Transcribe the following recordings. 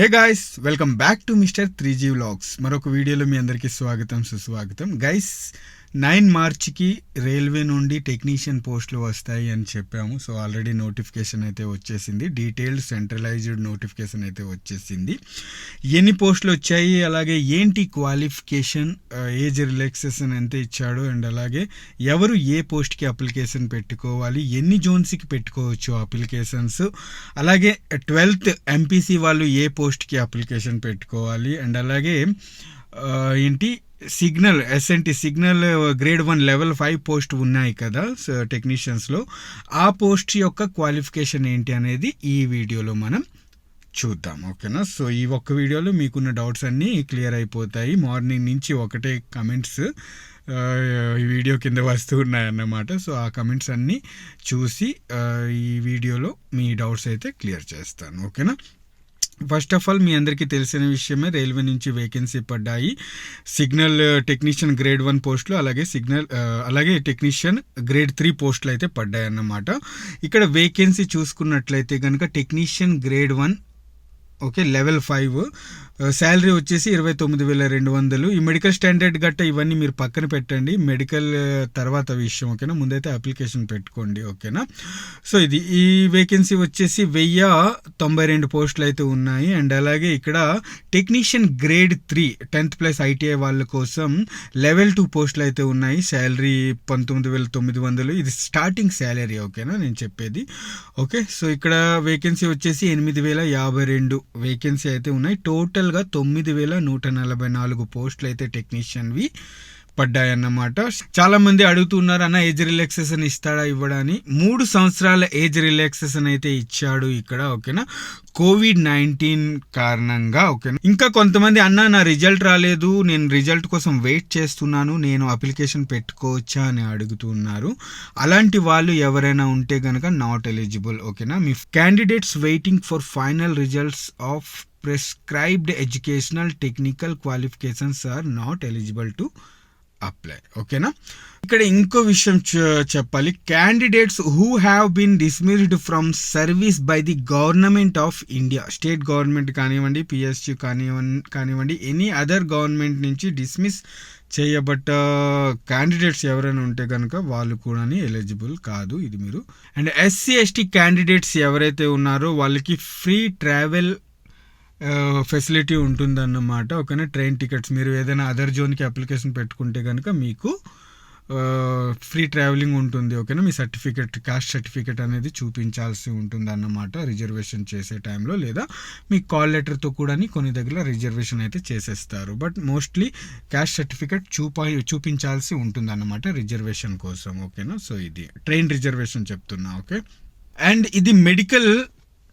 Hey guys welcome back to mister three G vlogs మరొక వీడియోలో మీ అందరికీ స్వాగతం సుస్వాగతం. గైస్ నైన్ మార్చ్కి రైల్వే నుండి టెక్నీషియన్ పోస్టులు వస్తాయి అని చెప్పాము. సో ఆల్రెడీ నోటిఫికేషన్ అయితే వచ్చేసింది. డీటెయిల్డ్ సెంట్రలైజ్డ్ నోటిఫికేషన్ అయితే వచ్చేసింది. ఎన్ని పోస్టులు వచ్చాయి? అలాగే ఏంటి క్వాలిఫికేషన్? ఏజ్ రిలాక్సేషన్ ఎంత ఇచ్చాడు? అండ్ అలాగే ఎవరు ఏ పోస్ట్కి అప్లికేషన్ పెట్టుకోవాలి? ఎన్ని జోన్స్కి పెట్టుకోవచ్చు అప్లికేషన్స్? అలాగే ట్వెల్త్ ఎంపీసీ వాళ్ళు ఏ పోస్ట్కి అప్లికేషన్ పెట్టుకోవాలి? అండ్ అలాగే ఏంటి signal S N T signal grade one level five post ఉన్నాయి కదా టెక్నీషియన్స్లో uh, ఆ పోస్ట్ యొక్క క్వాలిఫికేషన్ ఏంటి అనేది ఈ వీడియోలో మనం చూద్దాం ఓకేనా? సో ఈ ఒక్క వీడియోలో మీకున్న డౌట్స్ అన్నీ క్లియర్ అయిపోతాయి. మార్నింగ్ నుంచి ఒకటే కమెంట్స్ uh, ఈ వీడియో కింద వస్తూ ఉన్నాయన్నమాట. సో ఆ కమెంట్స్ అన్నీ చూసి uh, ఈ వీడియోలో మీ డౌట్స్ అయితే క్లియర్ చేస్తాను ఓకేనా? ఫస్ట్ ఆఫ్ ఆల్ మీ అందరికీ తెలిసిన విషయమే రైల్వే నుంచి వేకెన్సీ పడ్డాయి. సిగ్నల్ టెక్నీషియన్ గ్రేడ్ వన్ పోస్టులు అలాగే సిగ్నల్ uh, అలాగే టెక్నీషియన్ గ్రేడ్ త్రీ పోస్టులు అయితే పడ్డాయి అన్నమాట ఇక్కడ వేకెన్సీ చూసుకున్నట్లయితే కనుక technician grade one okay level five. Salary వచ్చేసి ఇరవై తొమ్మిది వేల రెండు వందలు. ఈ మెడికల్ స్టాండర్డ్ గట్ట ఇవన్నీ మీరు పక్కన పెట్టండి. మెడికల్ తర్వాత విషయం ఓకేనా? ముందైతే అప్లికేషన్ పెట్టుకోండి ఓకేనా? సో ఇది ఈ వేకెన్సీ వచ్చేసి వెయ్యి తొంభై రెండు పోస్టులు అయితే ఉన్నాయి. అండ్ అలాగే ఇక్కడ technician grade three tenth plus ITI వాళ్ళ కోసం లెవెల్ టూ పోస్టులు అయితే ఉన్నాయి. శాలరీ పంతొమ్మిది వేల తొమ్మిది వందలు. ఇది స్టార్టింగ్ శాలరీ ఓకేనా? నేను చెప్పేది. ఓకే సో ఇక్కడ వేకెన్సీ వచ్చేసి ఎనిమిది వేల యాభై రెండు. వేకెన్సీ అయితే ఉన్నాయి. టోటల్గా తొమ్మిది వేల నూట నలభై నాలుగు పోస్టులు అయితే టెక్నీషియన్వి పడ్డాయన్నమాట. చాలా మంది అడుగుతున్నారు అన్న ఏజ్ రిలాక్సేషన్ ఇస్తాడా ఇవ్వడని మూడు సంవత్సరాల ఏజ్ రిలాక్సేషన్ అయితే ఇచ్చాడు ఇక్కడ ఓకేనా? కోవిడ్ నైన్టీన్ కారణంగా ఓకేనా? ఇంకా కొంతమంది అన్న నా రిజల్ట్ రాలేదు నేను రిజల్ట్ కోసం వెయిట్ చేస్తున్నాను నేను అప్లికేషన్ పెట్టుకోవచ్చా? అని అడుగుతున్నారు. అలాంటి వాళ్ళు ఎవరైనా ఉంటే కనుక నాట్ ఎలిజిబుల్ ఓకేనా? మీ candidates waiting for final results of prescribed educational technical qualifications are not eligible to apply ఓకేనా ఇక్కడ ఇంకో విషయం చెప్పాలి. Candidates who have been dismissed from service by the government of India state government కానివ్వండి PSU కానివ్వండి కానివ్వండి any other government నుంచి dismiss చేయబట్ట క్యాండిడేట్స్ ఎవరైనా ఉంటే కనుక వాళ్ళు కూడా ఎలిజిబుల్ కాదు ఇది మీరు. అండ్ ఎస్సీ ఎస్టీ క్యాండిడేట్స్ ఎవరైతే ఉన్నారో వాళ్ళకి ఫ్రీ ట్రావెల్ ఫెసిలిటీ ఉంటుందన్నమాట. ఓకేనా ట్రైన్ టికెట్స్ మీరు ఏదైనా అదర్ జోన్కి అప్లికేషన్ పెట్టుకుంటే కనుక మీకు ఫ్రీ ట్రావెలింగ్ ఉంటుంది. ఓకేనా మీ సర్టిఫికెట్ కాస్ట్ సర్టిఫికెట్ అనేది చూపించాల్సి ఉంటుంది అన్నమాట రిజర్వేషన్ చేసే టైంలో లేదా మీ కాల్ లెటర్తో కూడా కొన్ని దగ్గర రిజర్వేషన్ అయితే చేసేస్తారు. బట్ మోస్ట్లీ క్యాస్ట్ సర్టిఫికెట్ చూపా చూపించాల్సి ఉంటుంది అన్నమాట రిజర్వేషన్ కోసం ఓకేనా సో ఇది. ట్రైన్ రిజర్వేషన్ చెప్తున్నా. ఓకే అండ్ ఇది మెడికల్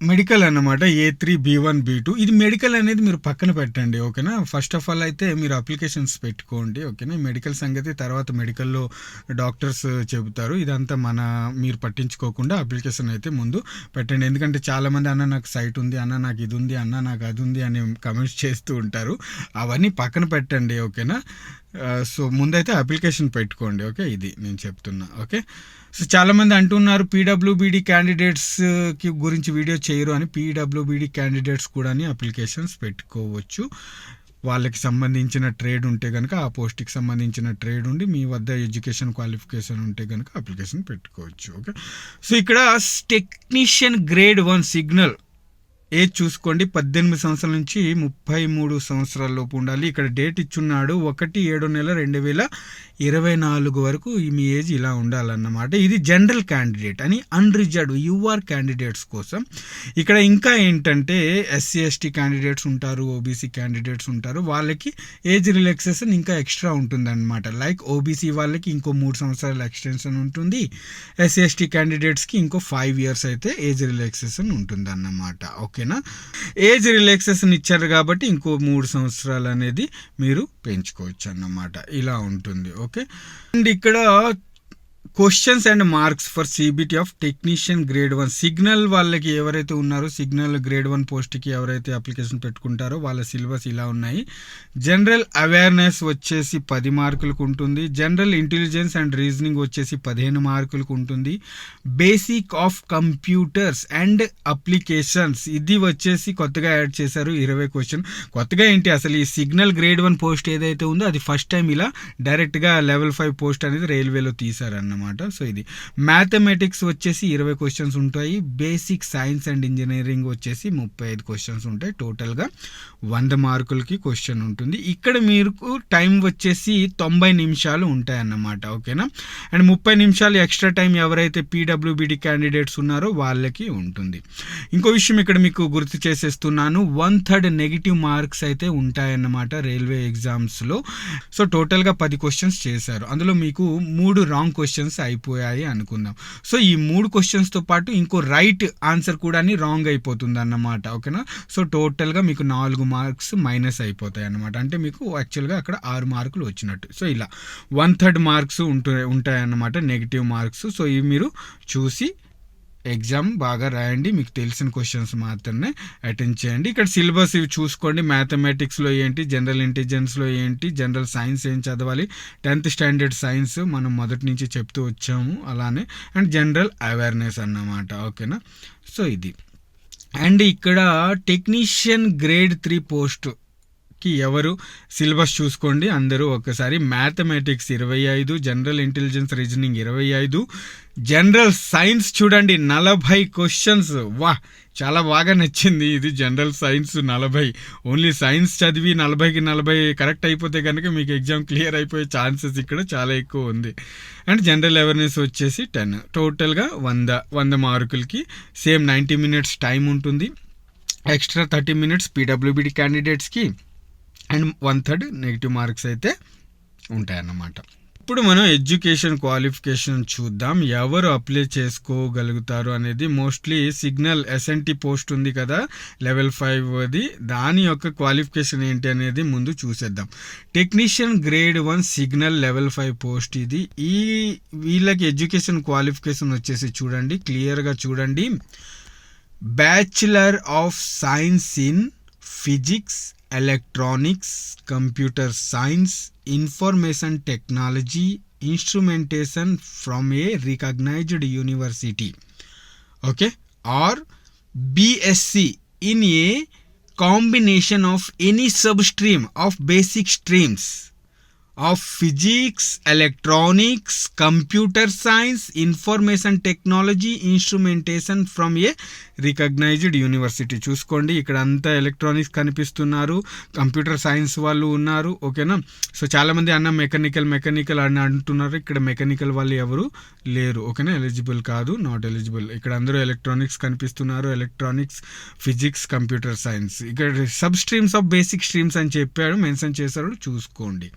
మెడికల్ అన్నమాట A three B one B two. ఇది మెడికల్ అనేది మీరు పక్కన పెట్టండి ఓకేనా? ఫస్ట్ ఆఫ్ ఆల్ అయితే మీరు అప్లికేషన్స్ పెట్టుకోండి ఓకేనా? మెడికల్ సంగతి తర్వాత మెడికల్లో డాక్టర్స్ చెబుతారు. ఇదంతా మన మీరు పట్టించుకోకుండా అప్లికేషన్ అయితే ముందు పెట్టండి. ఎందుకంటే చాలామంది అన్న నాకు సైట్ ఉంది అన్న నాకు ఇది ఉంది అన్న నాకు అది ఉంది అని కమెంట్స్ చేస్తూ ఉంటారు. అవన్నీ పక్కన పెట్టండి ఓకేనా? సో ముందైతే అప్లికేషన్ పెట్టుకోండి ఓకే? ఇది నేను చెప్తున్నా ఓకే? సో చాలామంది అంటున్నారు పీడబ్ల్యూబీడీ క్యాండిడేట్స్కి గురించి వీడియో చేయరు అని. పీడబ్ల్యూబీడీ క్యాండిడేట్స్ కూడా అప్లికేషన్స్ పెట్టుకోవచ్చు. వాళ్ళకి సంబంధించిన ట్రేడ్ ఉంటే కనుక ఆ పోస్ట్కి సంబంధించిన ట్రేడ్ ఉండి మీ వద్ద ఎడ్యుకేషన్ క్వాలిఫికేషన్ ఉంటే కనుక అప్లికేషన్ పెట్టుకోవచ్చు ఓకే? సో ఇక్కడ technician grade one signal age చూసుకోండి పద్దెనిమిది సంవత్సరాల నుంచి ముప్పై మూడు సంవత్సరాల లోపు ఉండాలి. ఇక్కడ డేట్ ఇచ్చున్నాడు ఒకటి ఏడు నెల రెండు వేల ఇరవై నాలుగు వరకు ఈ మీ ఏజ్ ఇలా ఉండాలన్నమాట. ఇది జనరల్ క్యాండిడేట్ అని అన్రిజర్వ్డ్ యూఆర్ క్యాండిడేట్స్ కోసం. ఇక్కడ ఇంకా ఏంటంటే ఎస్సీ ఎస్టీ క్యాండిడేట్స్ ఉంటారు ఓబీసీ క్యాండిడేట్స్ ఉంటారు. వాళ్ళకి ఏజ్ రిలాక్సేషన్ ఇంకా ఎక్స్ట్రా ఉంటుందన్నమాట. లైక్ ఓబీసీ వాళ్ళకి ఇంకో మూడు సంవత్సరాల ఎక్స్టెన్షన్ ఉంటుంది. ఎస్సీ ఎస్టీ క్యాండిడేట్స్కి ఇంకో ఫైవ్ ఇయర్స్ అయితే ఏజ్ రిలాక్సేషన్ ఉంటుందన్నమాట. ఓకేనా ఏజ్ రిలాక్సేషన్ ఇచ్చారు కాబట్టి ఇంకో మూడు సంవత్సరాలు అనేది మీరు పెంచుకోవచ్చు అన్నమాట ఇలా ఉంటుంది. ఓకే. అండ్ ఇక్కడ questions and marks for CBT of technician grade one signal వాళ్ళకి ఎవరైతే ఉన్నారో సిగ్నల్ గ్రేడ్ వన్ పోస్ట్కి ఎవరైతే అప్లికేషన్ పెట్టుకుంటారో వాళ్ళ సిలబస్ ఇలా ఉన్నాయి. జనరల్ అవేర్నెస్ వచ్చేసి పది మార్కులకు ఉంటుంది. జనరల్ ఇంటెలిజెన్స్ అండ్ రీజనింగ్ వచ్చేసి పదిహేను మార్కులకు ఉంటుంది. Basic of computers and applications ఇది వచ్చేసి కొత్తగా యాడ్ చేశారు ఇరవై క్వశ్చన్ కొత్తగా ఏంటి? అసలు ఈ సిగ్నల్ గ్రేడ్ వన్ పోస్ట్ ఏదైతే ఉందో అది ఫస్ట్ టైం ఇలా డైరెక్ట్గా లెవెల్ ఫైవ్ పోస్ట్ అనేది రైల్వేలో తీశారన్నమాట. సో ఇది మ్యాథమెటిక్స్ వచ్చేసి ఇరవై క్వశ్చన్స్ ఉంటాయి. బేసిక్ సైన్స్ అండ్ ఇంజనీరింగ్ వచ్చేసి ముప్పై ఐదు క్వశ్చన్స్ ఉంటాయి. టోటల్గా వంద మార్కులకి క్వశ్చన్ ఉంటుంది. ఇక్కడ మీకు టైం వచ్చేసి తొంభై నిమిషాలు ఉంటాయి అన్నమాట. ఓకేనా? అండ్ ముప్పై నిమిషాలు ఎక్స్ట్రా టైం ఎవరైతే పీడబ్ల్యూబీడీ క్యాండిడేట్స్ ఉన్నారో వాళ్ళకి ఉంటుంది. ఇంకో విషయం ఇక్కడ మీకు గుర్తు చేసేస్తున్నాను. వన్ థర్డ్ నెగిటివ్ మార్క్స్ అయితే ఉంటాయన్నమాట రైల్వే ఎగ్జామ్స్లో సో టోటల్గా పది క్వశ్చన్స్ చేశారు. అందులో మీకు మూడు రాంగ్ క్వశ్చన్స్ అయిపోయాయి అనుకుందాం. సో ఈ మూడు క్వశ్చన్స్తో పాటు ఇంకో రైట్ ఆన్సర్ కూడా రాంగ్ అయిపోతుంది అన్నమాట ఓకేనా? సో టోటల్గా మీకు నాలుగు మార్క్స్ మైనస్ అయిపోతాయి అన్నమాట అంటే మీకు యాక్చువల్గా అక్కడ ఆరు మార్కులు వచ్చినట్టు. సో ఇలా. వన్ థర్డ్ మార్క్స్ ఉంటు ఉంటాయి అన్నమాట నెగిటివ్ మార్క్స్ సో ఇవి మీరు చూసి ఎగ్జామ్ బాగా రాయండి మీకు తెలిసిన క్వశ్చన్స్ మాత్రమే అటెండ్ చేయండి. ఇక్కడ సిలబస్ ఇవి చూసుకోండి. మ్యాథమెటిక్స్లో ఏంటి జనరల్ ఇంటెలిజెన్స్లో ఏంటి జనరల్ సైన్స్ ఏం చదవాలి టెన్త్ స్టాండర్డ్ సైన్స్ మనం మొదటి నుంచి చెప్తూ వచ్చాము. అలానే అండ్ జనరల్ అవేర్నెస్ అన్నమాట. ఓకేనా సో ఇది. అండ్ ఇక్కడ టెక్నీషియన్ గ్రేడ్ త్రీ పోస్ట్కి ఎవరు సిలబస్ చూసుకోండి. అందరూ ఒకసారి మ్యాథమెటిక్స్ ఇరవై ఐదు జనరల్ ఇంటెలిజెన్స్ రీజనింగ్ ఇరవై ఐదు జనరల్ సైన్స్ చూడండి నలభై క్వశ్చన్స్ వా చాలా బాగా నచ్చింది ఇది జనరల్ సైన్స్ నలభై. ఓన్లీ సైన్స్ చదివి నలభైకి నలభై కరెక్ట్ అయిపోతే కనుక మీకు ఎగ్జామ్ క్లియర్ అయిపోయే ఛాన్సెస్ ఇక్కడ చాలా ఎక్కువ ఉంది. అండ్ జనరల్ అవేర్నెస్ వచ్చేసి టెన్ టోటల్గా వంద వంద మార్కులకి సేమ్ నైంటీ మినిట్స్ టైం ఉంటుంది. ఎక్స్ట్రా థర్టీ మినిట్స్ పీడబ్ల్యూబీడి క్యాండిడేట్స్కి and one third negative marks అయితే ఉంటాయన్నమాట. ఇప్పుడు మనం ఎడ్యుకేషన్ క్వాలిఫికేషన్ చూద్దాం. ఎవరు అప్లై చేసుకోగలుగుతారు అనేది మోస్ట్లీ సిగ్నల్ ఎస్ఎన్టీ పోస్ట్ ఉంది కదా లెవెల్ ఫైవ్ అది దాని యొక్క క్వాలిఫికేషన్ ఏంటి అనేది ముందు చూసేద్దాం. Technician grade one signal level five post ఇది. ఈ వీళ్ళకి ఎడ్యుకేషన్ క్వాలిఫికేషన్ వచ్చేసి చూడండి క్లియర్గా చూడండి. Bachelor of science in physics electronics, computer science, information technology, instrumentation from a recognized university. Okay, or BSc in a combination of any substream of basic streams of physics electronics computer science information technology instrumentation from a recognised university. చూసుకోండి ఇక్కడ అంతా electronics కనిపిస్తున్నారు computer science వాళ్ళు ఉన్నారు ఓకేనా? So చాలామంది అన్న mechanical mechanical అని అంటున్నారు ఇక్కడ మెకానికల్ వాళ్ళు ఎవరు? లేరు. ఓకేనా? ఎలిజిబుల్ కాదు. Not eligible. ఇక్కడ అందరూ ఎలక్ట్రానిక్స్ కనిపిస్తున్నారు. Electronics physics computer science. ఇక్కడ sub streams of basic streams అని చెప్పాడు. మెన్షన్ చేశాడు. చూసుకోండి.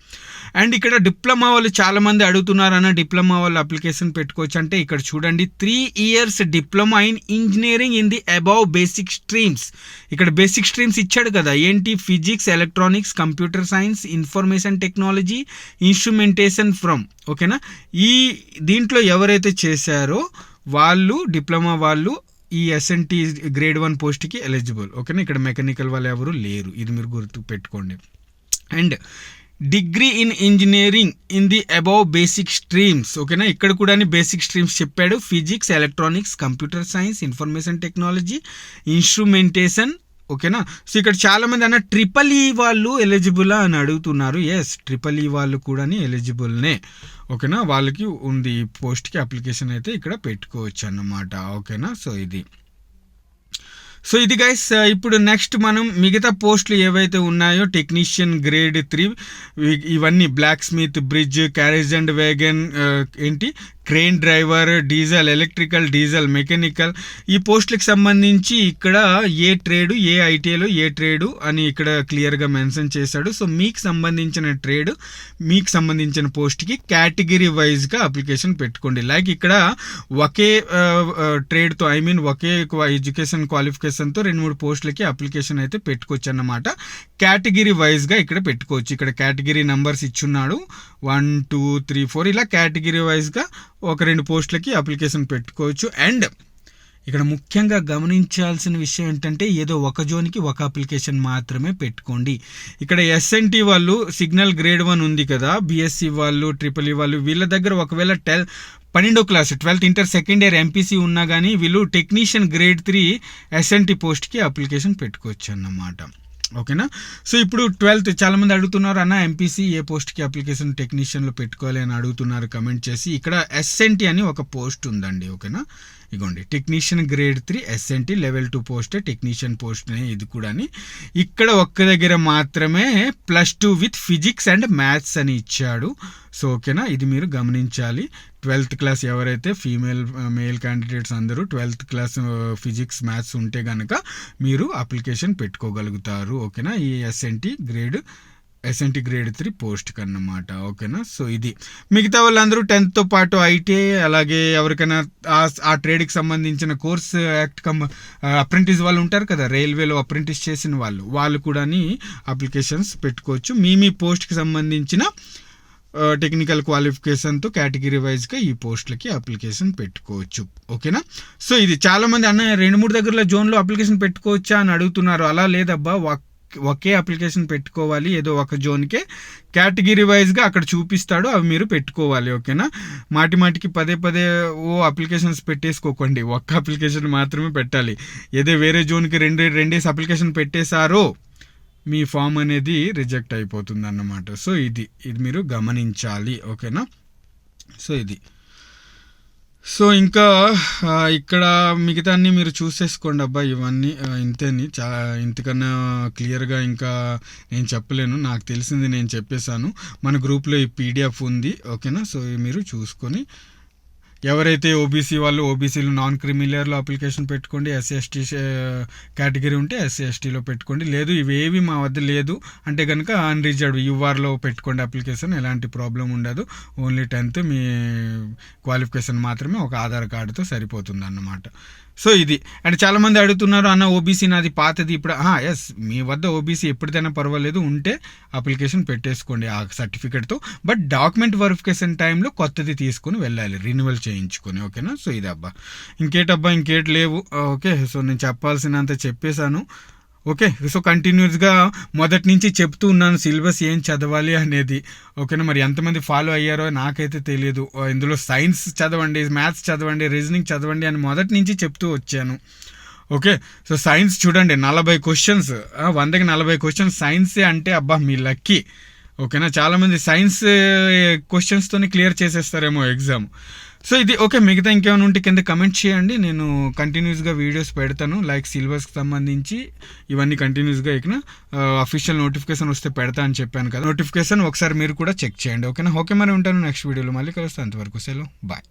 అండ్ ఇక్కడ డిప్లొమా వాళ్ళు చాలామంది అడుగుతున్నారన్న డిప్లొమా వాళ్ళు అప్లికేషన్ పెట్టుకోవచ్చు అంటే ఇక్కడ చూడండి. Three years diploma in engineering in the above basic streams. ఇక్కడ బేసిక్ స్ట్రీమ్స్ ఇచ్చాడు కదా. ఏంటి? Physics electronics computer science information technology instrumentation from. ఓకేనా? ఈ దీంట్లో ఎవరు ఎవరైతే చేశారో వాళ్ళు డిప్లొమా వాళ్ళు ఈ S N T grade one పోస్ట్కి ఎలిజిబుల్ ఓకేనా? ఇక్కడ మెకానికల్ వాళ్ళు ఎవరు లేరు. ఇది మీరు గుర్తు పెట్టుకోండి and degree in engineering in the above basic streams ఓకేనా? ఇక్కడ కూడా బేసిక్ స్ట్రీమ్స్ చెప్పాడు. Physics electronics computer science information technology instrumentation ఓకేనా? సో ఇక్కడ చాలా మంది అన్న ట్రిపుల్ ఈ వాళ్ళు ఎలిజిబుల్? అని అడుగుతున్నారు. ఎస్ ట్రిపుల్ ఈ వాళ్ళు కూడాని ఎలిజిబుల్నే. ఓకేనా? వాళ్ళకి ఉంది ఈ పోస్ట్కి అప్లికేషన్ అయితే ఇక్కడ పెట్టుకోవచ్చు అన్నమాట ఓకేనా? సో ఇది. సో ఇది గైస్ ఇప్పుడు నెక్స్ట్ మనం మిగతా పోస్టులు ఏవైతే ఉన్నాయో టెక్నీషియన్ గ్రేడ్ త్రీ ఇవన్నీ blacksmith bridge carriage and wagon ఏంటి? Crane driver diesel electrical diesel mechanical ఈ పోస్టులకు సంబంధించి ఇక్కడ ఏ ట్రేడు ఏ ఐటీఐలో ఏ ట్రేడు అని ఇక్కడ క్లియర్గా మెన్షన్ చేశాడు. సో మీకు సంబంధించిన ట్రేడ్ మీకు సంబంధించిన పోస్ట్కి కేటగిరీ వైజ్గా అప్లికేషన్ పెట్టుకోండి. లైక్ ఇక్కడ ఒకే ట్రేడ్తో ఐ మీన్ ఒకే ఎడ్యుకేషన్ క్వాలిఫికేషన్తో రెండు మూడు పోస్టులకి అప్లికేషన్ అయితే పెట్టుకోవచ్చు అన్నమాట. కేటగిరీ వైజ్గా ఇక్కడ పెట్టుకోవచ్చు. ఇక్కడ కేటగిరీ నెంబర్స్ ఇచ్చున్నాడు. వన్ టూ త్రీ ఫోర్ ఇలా కేటగిరీ వైజ్గా ఒక రెండు పోస్టులకి అప్లికేషన్ పెట్టుకోవచ్చు. అండ్ ఇక్కడ ముఖ్యంగా గమనించాల్సిన విషయం ఏంటంటే ఏదో ఒక జోన్కి ఒక అప్లికేషన్ మాత్రమే పెట్టుకోండి. ఇక్కడ ఎస్ఎన్టీ వాళ్ళు సిగ్నల్ గ్రేడ్ వన్ ఉంది కదా బీఎస్సీ వాళ్ళు ట్రిపుల్ ఈ వాళ్ళు వీళ్ళ దగ్గర ఒకవేళ టెల్ పన్నెండో class twelfth inter second year MPC ఉన్నా కానీ వీళ్ళు technician grade three S N T పోస్ట్కి అప్లికేషన్ పెట్టుకోవచ్చు అన్నమాట. ఓకేనా? సో ఇప్పుడు ట్వెల్త్ చాలా మంది అడుగుతున్నారు అన్న ఎంపీసీ ఏ పోస్ట్కి అప్లికేషన్ టెక్నీషియన్లో పెట్టుకోవాలి అని అడుగుతున్నారు కమెంట్ చేసి. ఇక్కడ ఎస్ఎన్టీ అని ఒక పోస్ట్ ఉందండి ఓకేనా? ఇగోండి technician grade three S N T level two post technician post ఇది కూడా ఇక్కడ ఒక్క దగ్గర మాత్రమే plus two with physics and maths అని ఇచ్చాడు. సో ఓకేనా ఇది మీరు గమనించాలి. ట్వెల్త్ క్లాస్ ఎవరైతే ఫీమేల్ మేల్ క్యాండిడేట్స్ అందరూ ట్వెల్త్ క్లాస్ ఫిజిక్స్ మ్యాథ్స్ ఉంటే కనుక మీరు అప్లికేషన్ పెట్టుకోగలుగుతారు. ఓకేనా ఈ S N T grade S N T grade three పోస్ట్కి అన్నమాట ఓకేనా? సో ఇది. మిగతా వాళ్ళందరూ టెన్త్తో పాటు ఐటీఐ అలాగే ఎవరికైనా ఆ- ట్రేడ్కి సంబంధించిన కోర్స్ యాక్ట్ కమ్ అప్రెంటిస్ వాళ్ళు ఉంటారు కదా రైల్వేలో అప్రెంటిస్ చేసిన వాళ్ళు. వాళ్ళు కూడా అప్లికేషన్స్ పెట్టుకోవచ్చు. మీ మీ పోస్ట్కి సంబంధించిన టెక్నికల్ క్వాలిఫికేషన్తో కేటగిరీ వైజ్గా ఈ పోస్టులకి అప్లికేషన్ పెట్టుకోవచ్చు. ఓకేనా? సో ఇది చాలా మంది అన్న రెండు మూడు దగ్గరలో జోన్లో అప్లికేషన్ పెట్టుకోవచ్చా అని అడుగుతున్నారు. అలా లేదబ్బా ఒకే అప్లికేషన్ పెట్టుకోవాలి ఏదో ఒక జోన్కే. కేటగిరీ వైజ్గా అక్కడ చూపిస్తాడు అవి మీరు పెట్టుకోవాలి ఓకేనా? మాటి మాటికి పదే పదే ఓ అప్లికేషన్స్ పెట్టేసుకోకండి. ఒక్క అప్లికేషన్ మాత్రమే పెట్టాలి. ఏదో వేరే జోన్కి రెండు రెండేసి అప్లికేషన్ పెట్టేశారో మీ ఫామ్ అనేది రిజెక్ట్ అయిపోతుంది అన్నమాట సో ఇది ఇది మీరు గమనించాలి ఓకేనా? సో ఇది. సో ఇంకా ఇక్కడ మిగతా అన్ని మీరు చూసేసుకోండి అబ్బా ఇవన్నీ ఇంతేని. చా ఇంతకన్నా క్లియర్గా ఇంకా నేను చెప్పలేను. నాకు తెలిసింది నేను చెప్పేశాను. మన గ్రూప్లో ఈ పీడిఎఫ్ ఉంది ఓకేనా? సో మీరు చూసుకొని ఎవరైతే ఓబీసీ వాళ్ళు ఓబీసీలు నాన్ క్రిమిలియర్లో అప్లికేషన్ పెట్టుకోండి ఎస్సీ ఎస్టీ కేటగిరీ ఉంటే ఎస్సీ ఎస్టీలో పెట్టుకోండి. లేదు ఇవేవి మా వద్ద లేదు. అంటే కనుక అన్రిజర్వ్ యూఆర్లో పెట్టుకోండి అప్లికేషన్ ఎలాంటి ప్రాబ్లం ఉండదు. ఓన్లీ టెన్త్ మీ క్వాలిఫికేషన్ మాత్రమే ఒక ఆధార్ కార్డుతో సరిపోతుంది అన్నమాట సో ఇది. అండ్ చాలామంది అడుగుతున్నారు అన్న ఓబీసీ నాది పాతది ఇప్పుడు ఎస్ మీ వద్ద ఓబీసీ ఎప్పటిదైనా పర్వాలేదు ఉంటే అప్లికేషన్ పెట్టేసుకోండి ఆ సర్టిఫికేట్తో. బట్ డాక్యుమెంట్ వెరిఫికేషన్ టైంలో కొత్తది తీసుకొని వెళ్ళాలి రిన్యువల్ చేయించుకొని ఓకేనా? సో ఇది అబ్బా ఇంకేటబ్బా ఇంకేటి లేవు. ఓకే సో నేను చెప్పాల్సినంత చెప్పేశాను. ఓకే సో కంటిన్యూస్గా మొదటి నుంచి చెప్తూ ఉన్నాను సిలబస్ ఏం చదవాలి అనేది. ఓకేనా మరి ఎంతమంది ఫాలో అయ్యారో నాకైతే తెలియదు ఇందులో సైన్స్ చదవండి మ్యాథ్స్ చదవండి రీజనింగ్ చదవండి అని మొదటి నుంచి చెప్తూ వచ్చాను. ఓకే సో సైన్స్ చూడండి నలభై క్వశ్చన్స్ వందకి నలభై క్వశ్చన్స్ సైన్సే అంటే అబ్బా మీ లక్కీ. ఓకేనా చాలామంది సైన్స్ క్వశ్చన్స్తోనే క్లియర్ చేసేస్తారేమో ఎగ్జామ్ సో ఇది ఓకే మిగతా ఇంకేమైనా ఉంటే కింద కమెంట్ చేయండి. నేను కంటిన్యూస్గా వీడియోస్ పెడతాను. లైక్ సిలబస్కి సంబంధించి ఇవన్నీ కంటిన్యూస్గా ఇక అఫీషియల్ నోటిఫికేషన్ వస్తే పెడతా అని చెప్పాను కదా. నోటిఫికేషన్ ఒకసారి మీరు కూడా చెక్ చేయండి. ఓకేనా ఓకే మరి ఉంటాను నెక్స్ట్ వీడియోలో మళ్ళీ కలుస్తాను. అంతవరకు సెలవు. బాయ్